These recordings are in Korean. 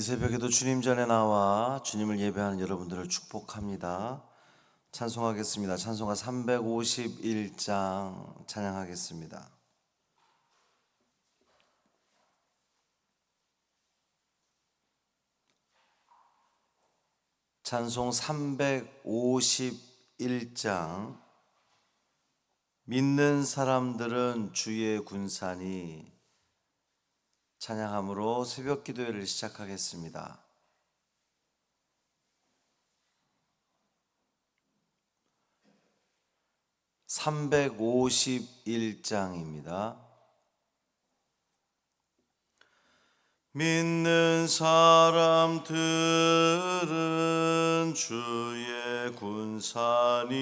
이 새벽에도 주님 전에 나와 주님을 예배하는 여러분들을 축복합니다. 찬송하겠습니다. 찬송가 351장 찬양하겠습니다. 찬송 351장 믿는 사람들은 주의 군산이 찬양함으로 새벽 기도회를 시작하겠습니다. (351장입니다) 믿는 사람들은 주의 군산이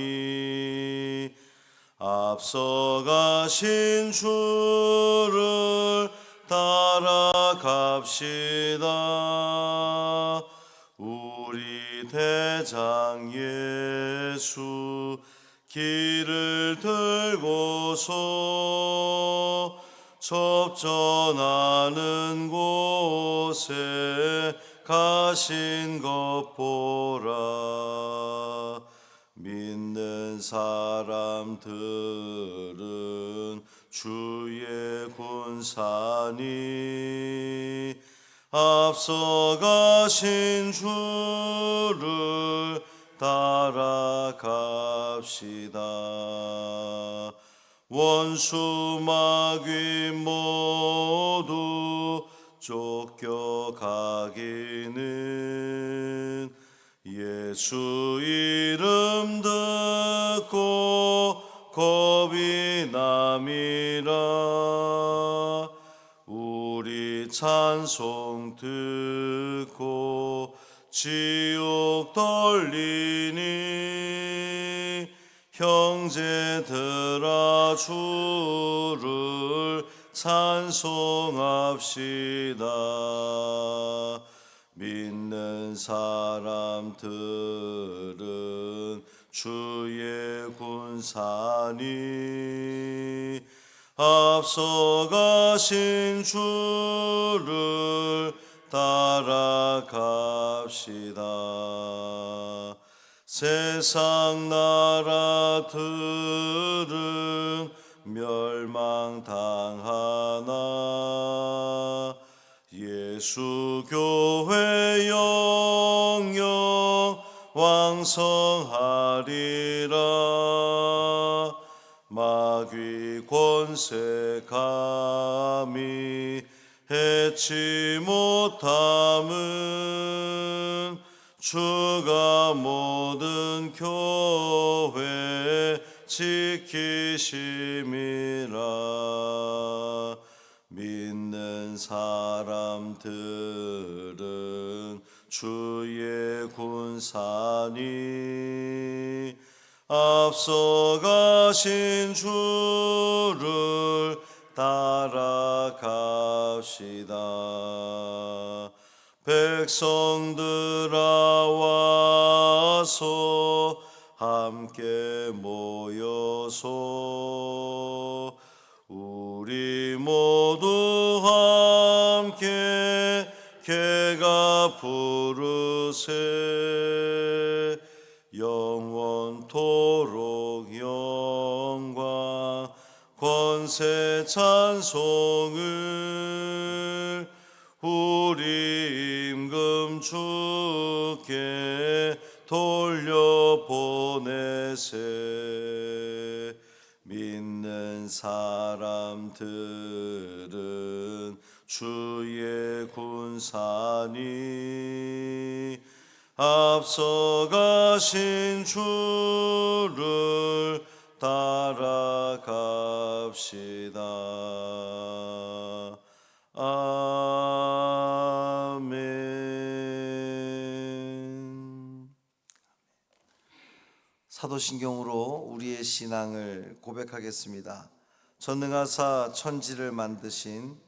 앞서가신 주를 따라갑시다. 우리 대장 예수 길을 들고서 접전하는 곳에 가신 것 보라. 믿는 사람들은 주의 군산이 앞서가신 주를 따라갑시다. 원수 마귀 모두 쫓겨가기는 예수 이름 듣고 겁이 남이라. 우리 찬송 듣고 지옥 떨리니 형제들아 주를 찬송합시다. 믿는 사람들은 주의 군산이 앞서가신 주를 따라갑시다. 세상 나라들은 멸망당하나 예수 교회 영영 왕성하리라. 마귀 권세 감히 해치 못함은 주가 모든 교회 지키심이라. 믿는 사람들은 주의 군산이 앞서가신 주를 따라갑시다. 백성들아 와서 함께 모여서 부르세. 영원토록 영광 권세 찬송을 우리 임금 주께 돌려보내세. 믿는 사람들은 주의 군산이 앞서가신 주를 따라갑시다. 아멘. 사도신경으로 우리의 신앙을 고백하겠습니다. 전능하사 천지를 만드신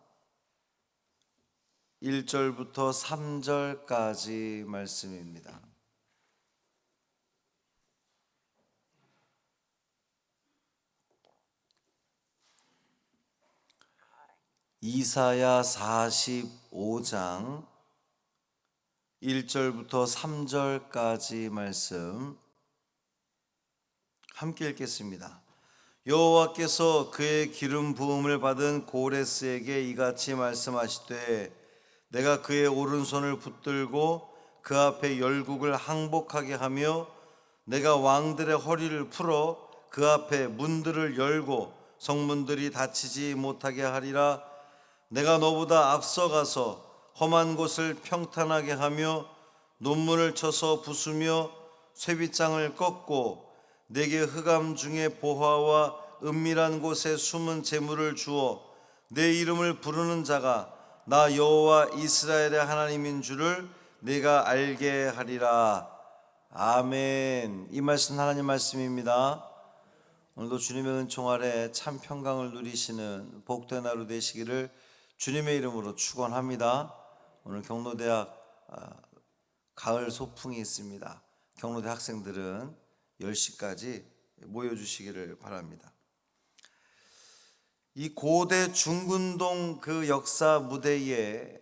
1절부터 3절까지 말씀입니다. 이사야 45장 1절부터 3절까지 말씀 함께 읽겠습니다. 여호와께서 그의 기름 부음을 받은 고레스에게 이같이 말씀하시되 내가 그의 오른손을 붙들고 그 앞에 열국을 항복하게 하며 내가 왕들의 허리를 풀어 그 앞에 문들을 열고 성문들이 닫히지 못하게 하리라. 내가 너보다 앞서가서 험한 곳을 평탄하게 하며 논문을 쳐서 부수며 쇠빗장을 꺾고 내게 흑암 중에 보화와 은밀한 곳에 숨은 재물을 주어 내 이름을 부르는 자가 나 여호와 이스라엘의 하나님인 줄을 내가 알게 하리라. 아멘. 이 말씀 하나님 말씀입니다. 오늘도 주님의 은총 아래 참 평강을 누리시는 복된 하루 되시기를 주님의 이름으로 축원합니다. 오늘 경로대학 아, 가을 소풍이 있습니다. 경로대 학생들은 10시까지 모여 주시기를 바랍니다. 이 고대 중군동 그 역사 무대에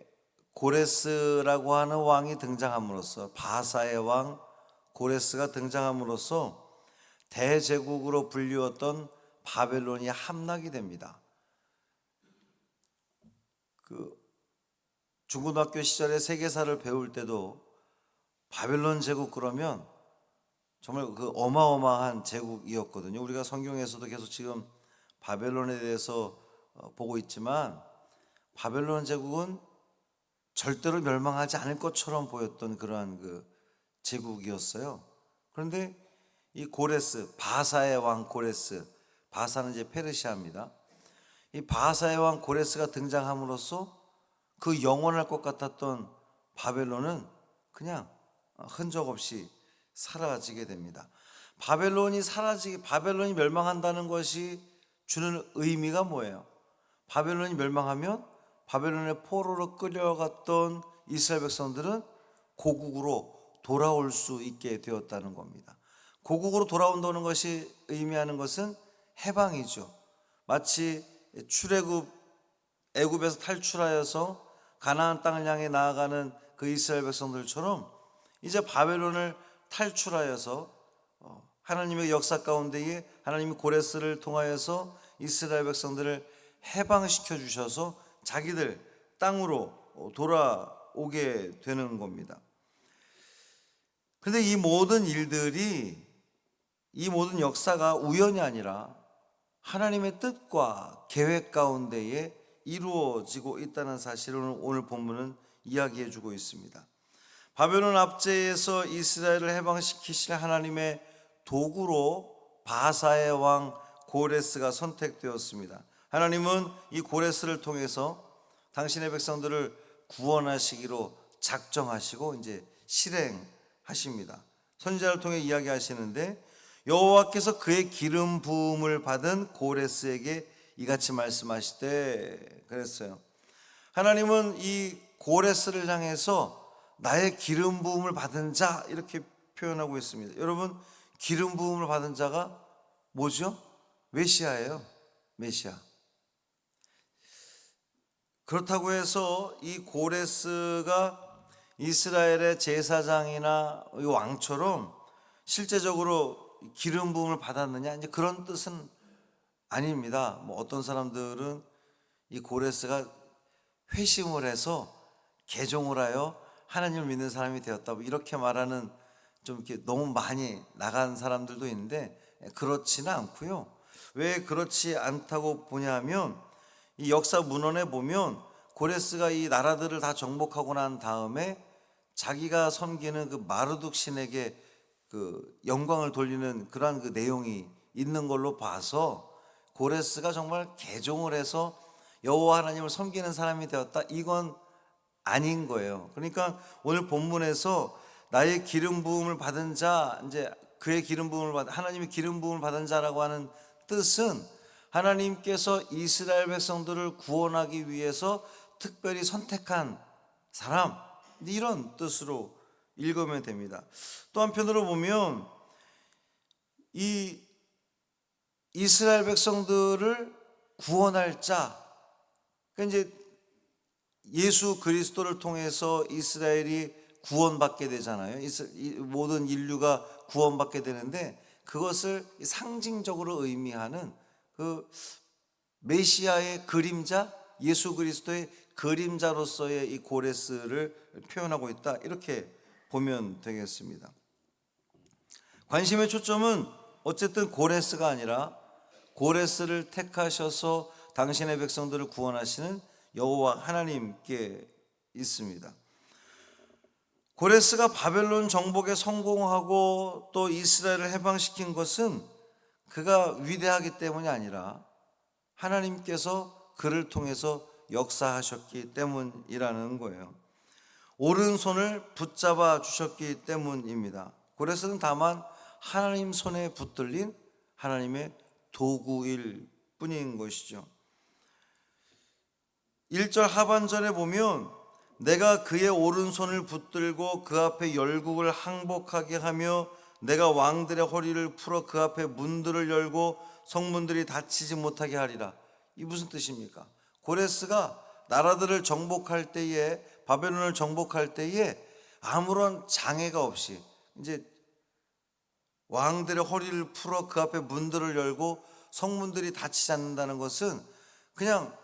고레스라고 하는 왕이 등장함으로써 바사의 왕 고레스가 등장함으로써 대제국으로 불리웠던 바벨론이 함락이 됩니다. 그 중고등학교 시절에 세계사를 배울 때도 바벨론 제국 그러면 정말 그 어마어마한 제국이었거든요. 우리가 성경에서도 계속 지금 바벨론에 대해서 어, 보고 있지만 바벨론 제국은 절대로 멸망하지 않을 것처럼 보였던 그러한 그 제국이었어요. 그런데 이 고레스 바사의 왕 고레스 바사는 이제 페르시아입니다. 이 바사의 왕 고레스가 등장함으로써 그 영원할 것 같았던 바벨론은 그냥 흔적 없이 사라지게 됩니다. 바벨론이 사라지게 바벨론이 멸망한다는 것이 주는 의미가 뭐예요? 바벨론이 멸망하면 바벨론의 포로로 끌려갔던 이스라엘 백성들은 고국으로 돌아올 수 있게 되었다는 겁니다. 고국으로 돌아온다는 것이 의미하는 것은 해방이죠. 마치 출애굽 애굽에서 탈출하여서 가나안 땅을 향해 나아가는 그 이스라엘 백성들처럼 이제 바벨론을 탈출하여서 어, 하나님의 역사 가운데에 하나님이 고레스를 통하여서 이스라엘 백성들을 해방시켜 주셔서 자기들 땅으로 어, 돌아오게 되는 겁니다. 근데 이 모든 일들이 이 모든 역사가 우연이 아니라 하나님의 뜻과 계획 가운데에 이루어지고 있다는 사실을 오늘 본문은 이야기해 주고 있습니다. 바벨론 압제에서 이스라엘을 해방시키실 하나님의 도구로 바사의 왕 고레스가 선택되었습니다. 하나님은 이 고레스를 통해서 당신의 백성들을 구원하시기로 작정하시고 이제 실행하십니다. 선지자를 통해 이야기하시는데 여호와께서 그의 기름 부음을 받은 고레스에게 이같이 말씀하시되 그랬어요. 하나님은 이 고레스를 향해서 나의 기름 부음을 받은 자 이렇게 표현하고 있습니다. 여러분 기름 부음을 받은 자가 뭐죠? 메시아예요. 메시아. 그렇다고 해서 이 고레스가 이스라엘의 제사장이나 왕처럼 실제적으로 기름 부음을 받았느냐 이제 그런 뜻은 아닙니다. 뭐 어떤 사람들은 이 고레스가 회심을 해서 개종을 하여 하나님을 믿는 사람이 되었다. 뭐 이렇게 말하는 좀 이렇게 너무 많이 나간 사람들도 있는데 그렇지는 않고요. 왜 그렇지 않다고 보냐면 이 역사 문헌에 보면 고레스가 이 나라들을 다 정복하고 난 다음에 자기가 섬기는 그 마르둑 신에게 그 영광을 돌리는 그러한 그 내용이 있는 걸로 봐서 고레스가 정말 개종을 해서 여호와 하나님을 섬기는 사람이 되었다. 이건 아닌 거예요. 그러니까 오늘 본문에서 나의 기름 부음을 받은 자 이제 그의 기름 부음을 받 하나님의 기름 부음을 받은 자라고 하는 뜻은 하나님께서 이스라엘 백성들을 구원하기 위해서 특별히 선택한 사람 이런 뜻으로 읽으면 됩니다. 또 한편으로 보면 이 이스라엘 백성들을 구원할 자 그러니까 이제 예수 그리스도를 통해서 이스라엘이 구원받게 되잖아요. 모든 인류가 구원받게 되는데 그것을 상징적으로 의미하는 그 메시아의 그림자, 예수 그리스도의 그림자로서의 이 고레스를 표현하고 있다. 이렇게 보면 되겠습니다. 관심의 초점은 어쨌든 고레스가 아니라 고레스를 택하셔서 당신의 백성들을 구원하시는 여호와 하나님께 있습니다. 고레스가 바벨론 정복에 성공하고 또 이스라엘을 해방시킨 것은 그가 위대하기 때문이 아니라 하나님께서 그를 통해서 역사하셨기 때문이라는 거예요. 오른손을 붙잡아 주셨기 때문입니다. 고레스는 다만 하나님 손에 붙들린 하나님의 도구일 뿐인 것이죠. 1절 하반절에 보면 내가 그의 오른손을 붙들고 그 앞에 열국을 항복하게 하며 내가 왕들의 허리를 풀어 그 앞에 문들을 열고 성문들이 닫히지 못하게 하리라. 이 무슨 뜻입니까? 고레스가 나라들을 정복할 때에 바벨론을 정복할 때에 아무런 장애가 없이 이제 왕들의 허리를 풀어 그 앞에 문들을 열고 성문들이 닫히지 않는다는 것은 그냥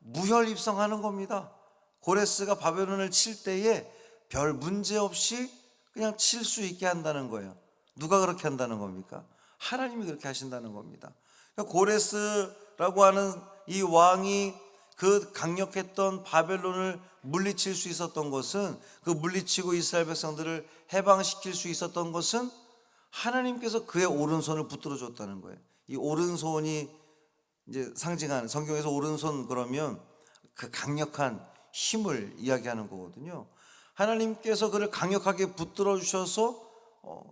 무혈 입성하는 겁니다. 고레스가 바벨론을 칠 때에 별 문제 없이 그냥 칠 수 있게 한다는 거예요. 누가 그렇게 한다는 겁니까? 하나님이 그렇게 하신다는 겁니다. 그러니까 고레스라고 하는 이 왕이 그 강력했던 바벨론을 물리칠 수 있었던 것은 그 물리치고 이스라엘 백성들을 해방시킬 수 있었던 것은 하나님께서 그의 오른손을 붙들어 줬다는 거예요. 이 오른손이 이제 상징하는 성경에서 오른손 그러면 그 강력한 힘을 이야기하는 거거든요. 하나님께서 그를 강력하게 붙들어 주셔서 어,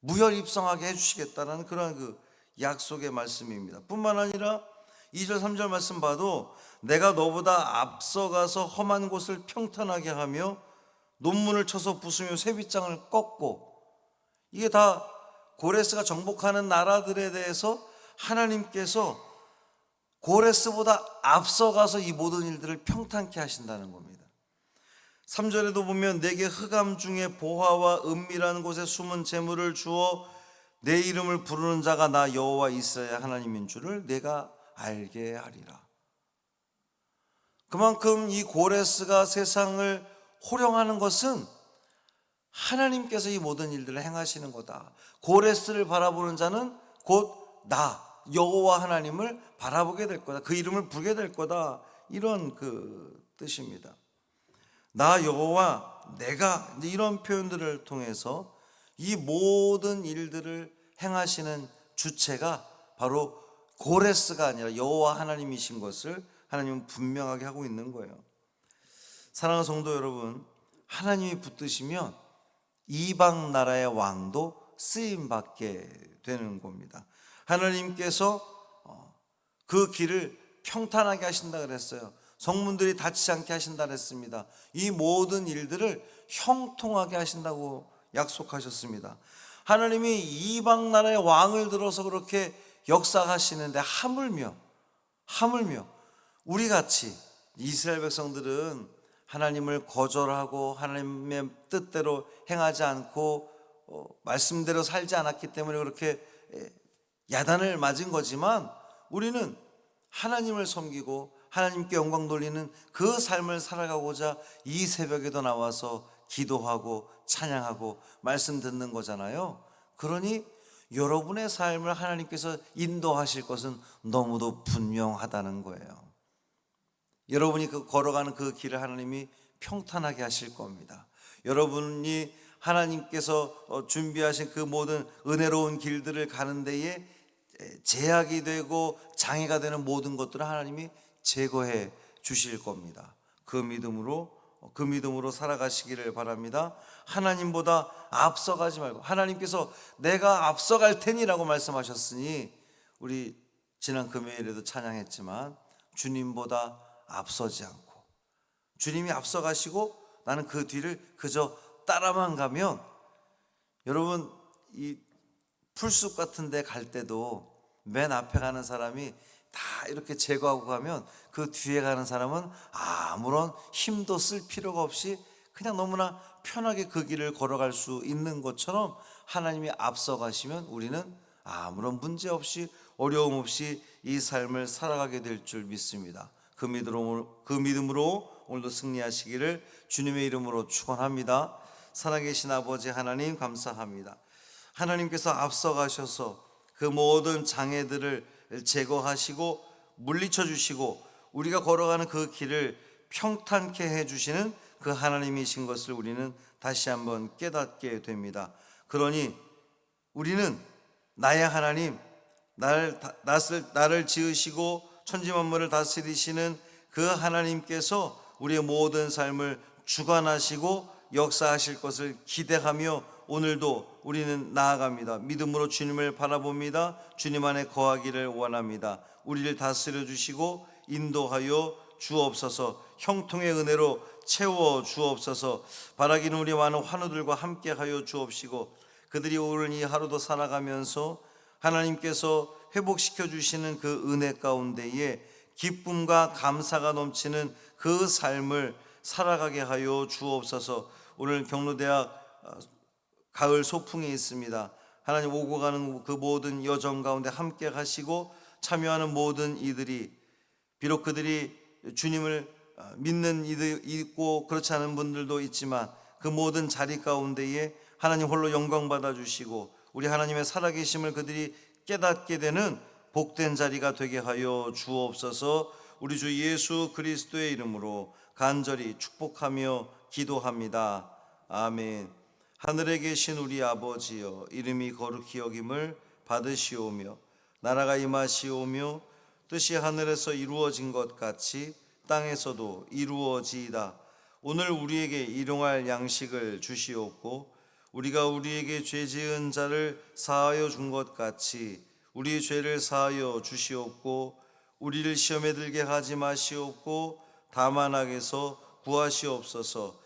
무혈 입성하게 해주시겠다는 그런 그 약속의 말씀입니다. 뿐만 아니라 2절 3절 말씀 봐도 내가 너보다 앞서가서 험한 곳을 평탄하게 하며 논문을 쳐서 부수며 쇠빗장을 꺾고 이게 다 고레스가 정복하는 나라들에 대해서 하나님께서 고레스보다 앞서가서 이 모든 일들을 평탄케 하신다는 겁니다. 3절에도 보면 내게 흑암 중에 보화와 은밀한 곳에 숨은 재물을 주어 내 이름을 부르는 자가 나 여호와 이스라엘 하나님인 줄을 내가 알게 하리라. 그만큼 이 고레스가 세상을 호령하는 것은 하나님께서 이 모든 일들을 행하시는 거다. 고레스를 바라보는 자는 곧 나 여호와 하나님을 바라보게 될 거다. 그 이름을 부르게 될 거다. 이런 그 뜻입니다. 나 여호와 내가 이런 표현들을 통해서 이 모든 일들을 행하시는 주체가 바로 고레스가 아니라 여호와 하나님이신 것을 하나님은 분명하게 하고 있는 거예요. 사랑하는 성도 여러분, 하나님이 붙드시면 이방 나라의 왕도 쓰임 받게 되는 겁니다. 하나님께서 어, 그 길을 평탄하게 하신다 그랬어요. 성문들이 닫히지 않게 하신다 그랬습니다. 이 모든 일들을 형통하게 하신다고 약속하셨습니다. 하나님이 이방 나라의 왕을 들어서 그렇게 역사하시는데 하물며 하물며 우리 같이 이스라엘 백성들은 하나님을 거절하고 하나님의 뜻대로 행하지 않고 어, 말씀대로 살지 않았기 때문에 그렇게 에, 야단을 맞은 거지만 우리는 하나님을 섬기고 하나님께 영광 돌리는 그 삶을 살아가고자 이 새벽에도 나와서 기도하고 찬양하고 말씀 듣는 거잖아요. 그러니 여러분의 삶을 하나님께서 인도하실 것은 너무도 분명하다는 거예요. 여러분이 그 걸어가는 그 길을 하나님이 평탄하게 하실 겁니다. 여러분이 하나님께서 어, 준비하신 그 모든 은혜로운 길들을 가는 데에 제약이 되고 장애가 되는 모든 것들을 하나님이 제거해 주실 겁니다. 그 믿음으로 그 믿음으로 살아가시기를 바랍니다. 하나님보다 앞서가지 말고 하나님께서 내가 앞서갈 테니라고 말씀하셨으니 우리 지난 금요일에도 찬양했지만 주님보다 앞서지 않고 주님이 앞서가시고 나는 그 뒤를 그저 따라만 가면 여러분 이 풀숲 같은 데 갈 때도 맨 앞에 가는 사람이 다 이렇게 제거하고 가면 그 뒤에 가는 사람은 아무런 힘도 쓸 필요가 없이 그냥 너무나 편하게 그 길을 걸어갈 수 있는 것처럼 하나님이 앞서 가시면 우리는 아무런 문제 없이 어려움 없이 이 삶을 살아가게 될 줄 믿습니다. 그 믿음으로, 그 믿음으로 오늘도 승리하시기를 주님의 이름으로 축원합니다. 살아계신 아버지 하나님 감사합니다. 하나님께서 앞서 가셔서 그 모든 장애들을 제거하시고 물리쳐 주시고 우리가 걸어가는 그 길을 평탄케 해 주시는 그 하나님이신 것을 우리는 다시 한번 깨닫게 됩니다. 그러니 우리는 나의 하나님, 나를, 나를, 나를 지으시고 천지 만물을 다스리시는 그 하나님께서 우리의 모든 삶을 주관하시고 역사하실 것을 기대하며 오늘도 우리는 나아갑니다. 믿음으로 주님을 바라봅니다. 주님 안에 거하기를 원합니다. 우리를 다스려 주시고 인도하여 주옵소서 형통의 은혜로 채워 주옵소서 바라기는 우리 많은 환우들과 함께 하여 주옵시고 그들이 오늘 이 하루도 살아가면서 하나님께서 회복시켜 주시는 그 은혜 가운데에 기쁨과 감사가 넘치는 그 삶을 살아가게 하여 주옵소서 오늘 경로대학 어, 가을 소풍에 있습니다. 하나님 오고 가는 그 모든 여정 가운데 함께 하시고 참여하는 모든 이들이 비록 그들이 주님을 어, 믿는 이들 있고 그렇지 않은 분들도 있지만 그 모든 자리 가운데에 하나님 홀로 영광 받아 주시고 우리 하나님의 살아계심을 그들이 깨닫게 되는 복된 자리가 되게 하여 주옵소서. 우리 주 예수 그리스도의 이름으로 간절히 축복하며 기도합니다. 아멘. 하늘에 계신 우리 아버지여 이름이 거룩히 여김을 받으시오며 나라가 임하시오며 뜻이 하늘에서 이루어진 것 같이 땅에서도 이루어지이다. 오늘 우리에게 일용할 양식을 주시옵고 우리가 우리에게 죄 지은 자를 사하여 준 것 같이 우리 죄를 사하여 주시옵고 우리를 시험에 들게 하지 마시옵고 다만 악에서 구하시옵소서